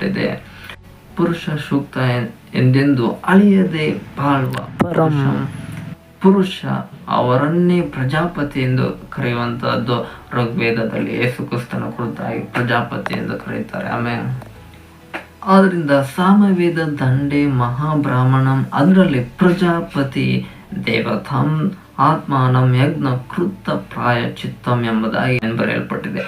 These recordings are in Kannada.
ಬರೆಯಲ್ಪಟ್ಟಿದೆ ಪುರುಷ ಸೂಕ್ತ ಎಂದೆಂದು ಅಳಿಯದೆ ಬಾಳುವ ಪರಮ ಪುರುಷ. ಅವರನ್ನೇ ಪ್ರಜಾಪತಿ ಎಂದು ಕರೆಯುವಂತಹದ್ದು ಋಗ್ವೇದದಲ್ಲಿ ಯೇಸು ಕ್ರಿಸ್ತನ ಕುರಿತಾಗಿ ಪ್ರಜಾಪತಿ ಎಂದು ಕರೆಯುತ್ತಾರೆ. ಆಮೇಲೆ ಆದ್ರಿಂದ ಸಾಮವೇದ ದಂಡೆ ಮಹಾಬ್ರಾಹ್ಮಣಂ ಅದರಲ್ಲಿ ಪ್ರಜಾಪತಿ ದೇವತಂ ಆತ್ಮಾನಂ ಯಜ್ಞ ಕೃತ ಪ್ರಾಯ ಚಿತ್ತಂ ಎಂಬುದಾಗಿ ಬರೆಯಲ್ಪಟ್ಟಿದೆ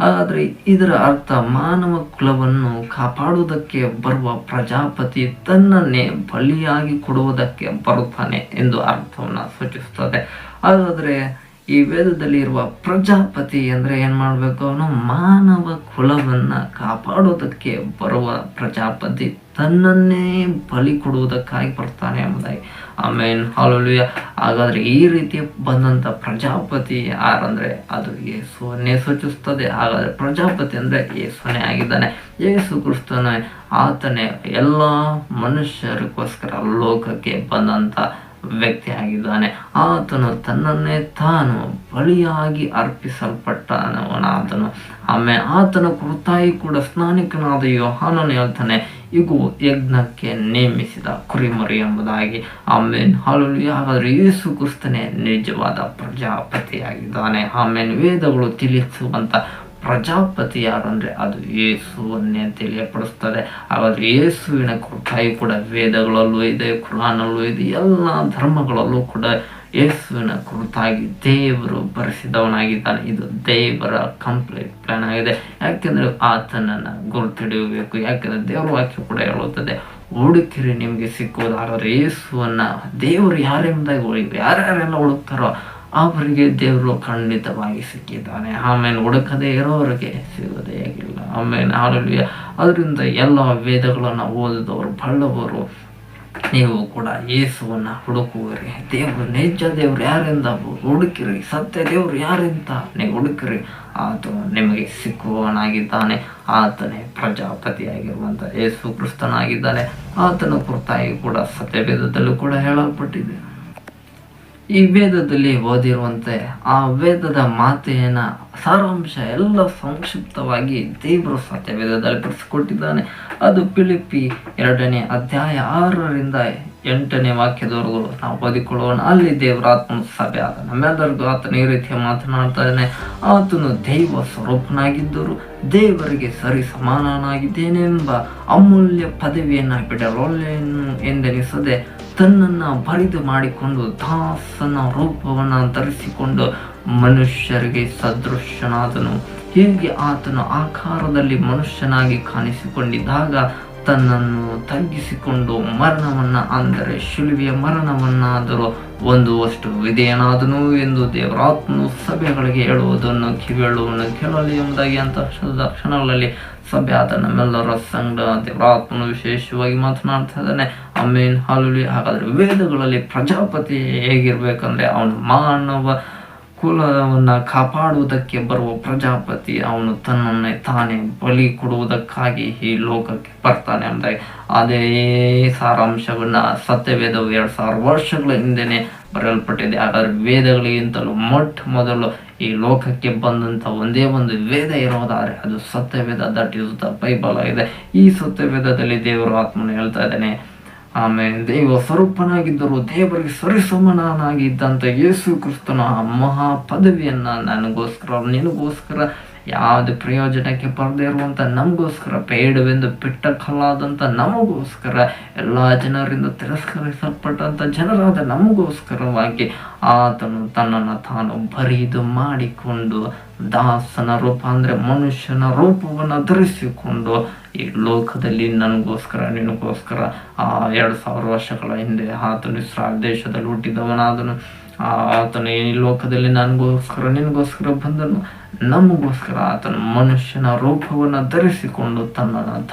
ಆದರೆ ಇದರ ಅರ್ಥ ಮಾನವ ಕುಲವನ್ನು ಕಾಪಾಡುವುದಕ್ಕೆ ಬರುವ ಪ್ರಜಾಪತಿ ತನ್ನನ್ನೇ ಬಲಿಯಾಗಿ ಕೊಡುವುದಕ್ಕೆ ಬರುತ್ತಾನೆ ಎಂದು ಅರ್ಥವನ್ನು ಸೂಚಿಸುತ್ತದೆ. ಹಾಗಾದ್ರೆ ಈ ವೇದದಲ್ಲಿ ಇರುವ ಪ್ರಜಾಪತಿ ಅಂದ್ರೆ ಏನು ಮಾಡಬೇಕು ಅವನು? ಮಾನವ ಕುಲವನ್ನು ಕಾಪಾಡೋದಕ್ಕೆ ಬರುವ ಪ್ರಜಾಪತಿ ತನ್ನನ್ನೇ ಬಲಿ ಕೊಡುವುದಕ್ಕಾಗಿ ಬರ್ತಾನೆ ಎಂಬುದಾಗಿ. ಆಮೇನ್. ಹಾಲುಲಿಯ ಹಾಗಾದ್ರೆ ಈ ರೀತಿ ಬಂದಂತ ಪ್ರಜಾಪತಿ ಯಾರಂದರೆ? ಅದು ಯೇಸುವನ್ನೇ ಸೂಚಿಸ್ತದೆ ಹಾಗಾದರೆ ಪ್ರಜಾಪತಿ ಅಂದ್ರೆ ಯೇಸುವನೇ ಆಗಿದ್ದಾನೆ. ಯೇಸು ಕ್ರಿಸ್ತನೇ ಆತನೇ ಎಲ್ಲ ಮನುಷ್ಯರಿಗೋಸ್ಕರ ಲೋಕಕ್ಕೆ ಬಂದಂತ ವ್ಯಕ್ತಿ ಆಗಿದ್ದಾನೆ. ಆತನು ತನ್ನನ್ನೇ ತಾನು ಬಲಿಯಾಗಿ ಅರ್ಪಿಸಲ್ಪಟ್ಟನವನಾದನು ಆಮೇಲೆ ಆತನ ಕುರಿತಾಗಿ ಕೂಡ ಸ್ನಾನಿಕನಾದ ಯೋಹಾನನು ಹೇಳ್ತಾನೆ ಇಗು ಯಜ್ಞಕ್ಕೆ ನೇಮಿಸಿದ ಕುರಿಮರಿ ಎಂಬುದಾಗಿ ಆಮೇನ್. ಹಾಲುಲಿಯ ಹಾಗಾದ್ರೆ ಯೇಸು ಕ್ರಿಸ್ತನೇ ನಿಜವಾದ ಪ್ರಜಾಪತಿಯಾಗಿದ್ದಾನೆ. ಆಮೇನ್. ವೇದಗಳು ತಿಳಿಸುವಂಥ ಪ್ರಜಾಪತಿ ಯಾರಂದ್ರೆ ಅದು ಯೇಸುವನ್ನೇ ತಿಳಿಯಪಡಿಸ್ತದೆ. ಹಾಗಾದ್ರೆ ಯೇಸುವಿನ ಕೃಪಾಯಿ ಕೂಡ ವೇದಗಳಲ್ಲೂ ಇದೆ, ಕುರಾನಲ್ಲೂ ಇದೆ, ಎಲ್ಲ ಧರ್ಮಗಳಲ್ಲೂ ಕೂಡ ಯೇಸುವಿನ ಕುರಿತಾಗಿ ದೇವರು ಬರೆಸಿದವನಾಗಿದ್ದಾನೆ. ಇದು ದೇವರ ಕಂಪ್ಲೀಟ್ ಪ್ಲಾನ್ ಆಗಿದೆ. ಯಾಕೆಂದರೆ ಆತನನ್ನು ಗುರುತಿಡಿಯಬೇಕು ಯಾಕೆಂದರೆ ದೇವರ ವಾಕ್ಯ ಕೂಡ ಹೇಳುತ್ತದೆ ಹುಡುಕಿರಿ ನಿಮಗೆ ಸಿಕ್ಕುವುದಾದರೆ ಯೇಸುವನ್ನು ದೇವರು ಯಾರೆಂಬುದಾಗಿ ಹುಡುಕಿ ಯಾರ್ಯಾರೆಲ್ಲ ಹುಡುಕ್ತಾರೋ ಅವರಿಗೆ ದೇವರು ಖಂಡಿತವಾಗಿ ಸಿಕ್ಕಿದ್ದಾನೆ. ಆಮೇಲೆ ಹುಡುಕದೇ ಇರೋವರಿಗೆ ಸಿಗೋದೇ ಆಗಿಲ್ಲ. ಆಮೇಲೆ ಅದರಿಂದ ಎಲ್ಲ ವೇದಗಳನ್ನು ಓದಿದವರು ಬಳ್ಳವರು ನೀವು ಕೂಡ ಯೇಸುವನ್ನ ಹುಡುಕುವಿರಿ. ದೇವರು, ನೈಜ ದೇವ್ರು ಯಾರಿಂದ ಹುಡುಕಿರಿ. ಸತ್ಯ ದೇವ್ರು ಯಾರಿಂದ ನೀವು ಹುಡುಕಿರಿ. ಆತ ನಿಮಗೆ ಸಿಕ್ಕುವವನಾಗಿದ್ದಾನೆ. ಆತನೇ ಪ್ರಜಾಪತಿಯಾಗಿರುವಂಥ ಯೇಸು ಕ್ರಿಸ್ತನಾಗಿದ್ದಾನೆ. ಆತನ ಕುರಿತಾಗಿ ಕೂಡ ಸತ್ಯಭೇದದಲ್ಲೂ ಕೂಡ ಹೇಳಲ್ಪಟ್ಟಿದೆ. ಈ ವೇದದಲ್ಲಿ ಓದಿರುವಂತೆ ಆ ವೇದದ ಮಾತೆಯನ್ನ ಸಾರಾಂಶ ಎಲ್ಲ ಸಂಕ್ಷಿಪ್ತವಾಗಿ ದೇವರು ಸತ್ಯ ವೇದದಲ್ಲಿ ಬಿಡಿಸಿಕೊಟ್ಟಿದ್ದಾನೆ ಅದು ಪಿಲಿಪಿ ಎರಡನೇ ಅಧ್ಯಾಯ ಆರರಿಂದ ಎಂಟನೇ ವಾಕ್ಯದವರೆಗೂ ನಾವು ಓದಿಕೊಳ್ಳೋಣ. ಅಲ್ಲಿ ದೇವರ ಆತ್ಮ ಸಭೆ ಆದ ನಮ್ಮೆಲ್ಲರಿಗೂ ಆತನ ಈ ರೀತಿಯ ಮಾತನಾಡ್ತಾನೆ ಆತನು ದೈವ ಸ್ವರೂಪನಾಗಿದ್ದರು ದೇವರಿಗೆ ಸರಿ ಸಮಾನನಾಗಿದ್ದೇನೆಂಬ ಅಮೂಲ್ಯ ಪದವಿಯನ್ನು ಬಿಡಲೊಲ್ಲೆಯನ್ನು ಎಂದೆನಿಸದೆ ತನ್ನನ್ನ ಬರಿದು ಮಾಡಿಕೊಂಡು ದಾಸನ ರೂಪವನ್ನು ಧರಿಸಿಕೊಂಡು ಮನುಷ್ಯರಿಗೆ ಸದೃಶ್ಯನಾದನು. ಹೀಗೆ ಆತನು ಆಕಾರದಲ್ಲಿ ಮನುಷ್ಯನಾಗಿ ಕಾಣಿಸಿಕೊಂಡಿದ್ದಾಗ ತನ್ನನ್ನು ತಗ್ಗಿಸಿಕೊಂಡು ಮರಣವನ್ನ, ಅಂದರೆ ಶಿಲುವೆಯ ಮರಣವನ್ನಾದರೂ ಹೊಂದುವಷ್ಟು ವಿಧೇಯನಾದನು ಎಂದು ದೇವರಾತ್ಮನು ಸಭೆಗಳಿಗೆ ಹೇಳುವುದನ್ನು ಕಿವಿಯಳುವನ್ನು ಕೇಳಲಿ ಎಂಬುದಾಗಿ ಅಂತಹ ಕ್ಷಣಗಳಲ್ಲಿ ಸಭೆ ಆದ ನಮ್ಮೆಲ್ಲರ ಸಂಘ ದೇವರಾತ್ಮನು ವಿಶೇಷವಾಗಿ ಮಾತನಾಡ್ತಾ ಇದ್ದಾನೆ ಅಮೇನ್ ಹಾಲುಲಿ, ಹಾಗಾದ್ರೆ ವೇದಗಳಲ್ಲಿ ಪ್ರಜಾಪತಿ ಹೇಗಿರ್ಬೇಕಂದ್ರೆ ಅವನು ಮಾನವ ಕುಲವನ್ನು ಕಾಪಾಡುವುದಕ್ಕೆ ಬರುವ ಪ್ರಜಾಪತಿ. ಅವನು ತನ್ನನ್ನೇ ತಾನೇ ಬಲಿ ಕೊಡುವುದಕ್ಕಾಗಿ ಈ ಲೋಕಕ್ಕೆ ಬರ್ತಾನೆ ಅಂದ್ರೆ ಅದೇ ಸಾರಾಂಶವನ್ನ ಸತ್ಯವೇದವು ಎರಡು ಸಾವಿರ ವರ್ಷಗಳ ಹಿಂದೆನೆ ಬರೆಯಲ್ಪಟ್ಟಿದೆ. ಹಾಗಾದ್ರೆ ವೇದಗಳಿಗಿಂತಲೂ ಮೊಟ್ಟ ಮೊದಲು ಈ ಲೋಕಕ್ಕೆ ಬಂದಂತ ಒಂದೇ ಒಂದು ವೇದ ಇರೋದಾದ್ರೆ ಅದು ಸತ್ಯವೇದ ದಟ್ ಇಸ್ ದ ಬೈಬಲ್ ಆಗಿದೆ. ಈ ಸತ್ಯವೇದದಲ್ಲಿ ದೇವರು ಆತ್ಮನ ಹೇಳ್ತಾ ಇದ್ದಾನೆ. ಆಮೇಲೆ ದೇವ ಸ್ವರೂಪನಾಗಿದ್ದರು ದೇವರಿಗೆ ಸರಿಸಮನಾಗಿದ್ದಂಥ ಯೇಸು ಕ್ರಿಸ್ತನ ಮಹಾ ಪದವಿಯನ್ನ ನನಗೋಸ್ಕರ, ನಿನಗೋಸ್ಕರ ಯಾವುದೇ ಪ್ರಯೋಜನಕ್ಕೆ ಬರದೇ ಇರುವಂಥ ನಮಗೋಸ್ಕರ ಬೇಡವೆಂದು ಬಿಟ್ಟ ಕಲ್ಲಾದಂಥ ನಮಗೋಸ್ಕರ, ಎಲ್ಲ ಜನರಿಂದ ತಿರಸ್ಕರಿಸಲ್ಪಟ್ಟಂಥ ಜನರಾದ ನಮಗೋಸ್ಕರವಾಗಿ ಆತನು ತನ್ನನ್ನು ತಾನು ಬರಿದು ಮಾಡಿಕೊಂಡು, ದಾಸನ ರೂಪ ಅಂದರೆ ಮನುಷ್ಯನ ರೂಪವನ್ನು ಧರಿಸಿಕೊಂಡು ಈ ಲೋಕದಲ್ಲಿ ನನಗೋಸ್ಕರ, ನಿನಗೋಸ್ಕರ, ಆ ಎರಡು ಸಾವಿರ ವರ್ಷಗಳ ಹಿಂದೆ ಆತನು ಇಸ್ರಾಲ್ ದೇಶದಲ್ಲಿ ಹುಟ್ಟಿದವನಾದನು. ಆತನು ಈ ಲೋಕದಲ್ಲಿ ನನಗೋಸ್ಕರ ನಿನಗೋಸ್ಕರ ಬಂದನು. ನಮಗೋಸ್ಕರ ಆತನು ಮನುಷ್ಯನ ರೂಪವನ್ನು ಧರಿಸಿಕೊಂಡು ತನ್ನನ್ನು